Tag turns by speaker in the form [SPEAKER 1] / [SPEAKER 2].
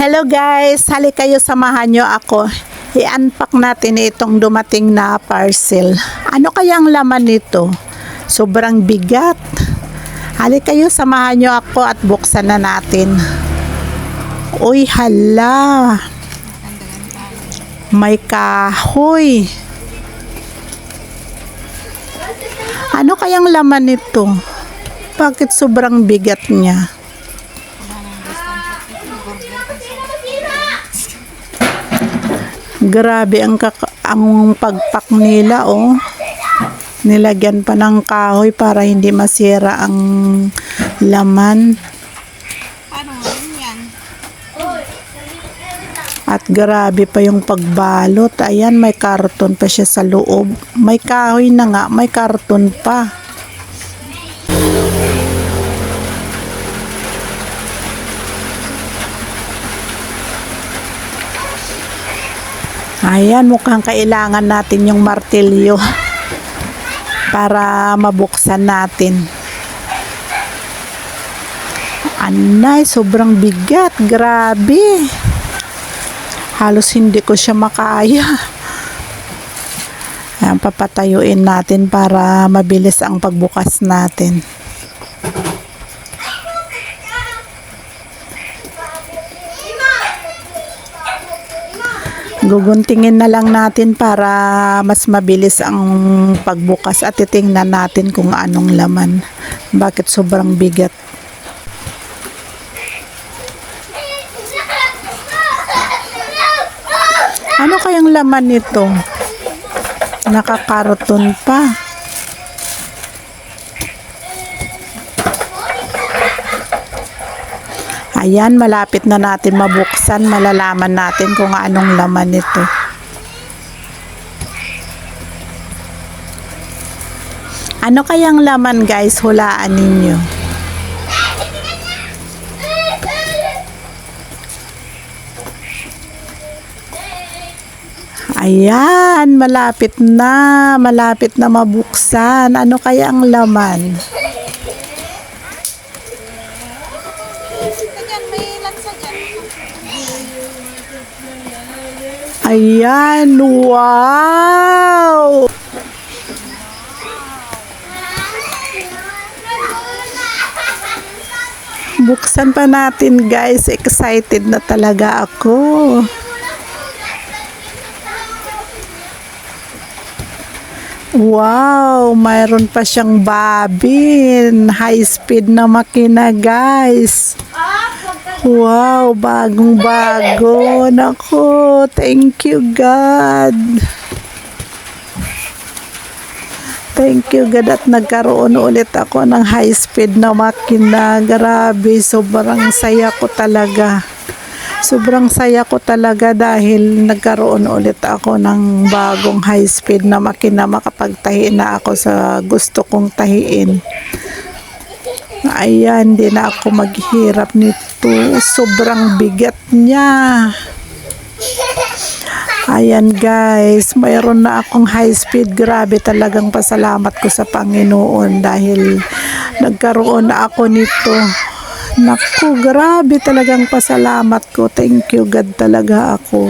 [SPEAKER 1] Hello guys, hali kayo samahan nyo ako. I-unpack natin itong dumating na parcel. Ano kayang laman nito? Sobrang bigat. Hali kayo samahan nyo ako at buksan na natin. Uy, hala. May kahoy. Ano kayang laman nito? Bakit sobrang bigat niya? Grabe ang kaka- ang pagpak nila oh. Nilagyan pa ng kahoy para hindi masira ang laman.
[SPEAKER 2] Ano?
[SPEAKER 1] At grabe pa yung pagbalot. Ayan, may karton pa siya sa loob. May kahoy na nga, may karton pa. Ayan, mukhang kailangan natin yung martilyo para mabuksan natin. Anay, sobrang bigat. Grabe. Halos hindi ko siya makaya. Ayan, papatayuin natin para mabilis ang pagbukas natin. Guguntingin na lang natin para mas mabilis ang pagbukas at titingnan natin kung anong laman. Bakit sobrang bigat. Ano kayang laman nito? Nakakarton pa. Ayan, malapit na natin mabuksan. Malalaman natin kung anong laman nito. Ano kayang laman guys? Hulaan ninyo. Ayan, malapit na. Malapit na mabuksan. Ano kaya ang laman? Ayan, wow! Buksan pa natin guys. Excited na talaga ako. Wow, mayroon pa siyang babin. High speed na makina guys. Wow, bagong bago. Nako, thank you God. Thank you God at nagkaroon ulit ako ng high speed na makina. Grabe, sobrang saya ko talaga. Sobrang saya ko talaga dahil nagkaroon ulit ako ng bagong high speed na makina. Makapagtahi na ako sa gusto kong tahiin. Ayan, di na ako maghirap nito. Sobrang bigat niya. Ayan guys, mayroon na akong high speed. Grabe talagang pasalamat ko sa Panginoon dahil nagkaroon na ako nito. Naku, grabe talagang pasalamat ko. Thank you God talaga ako.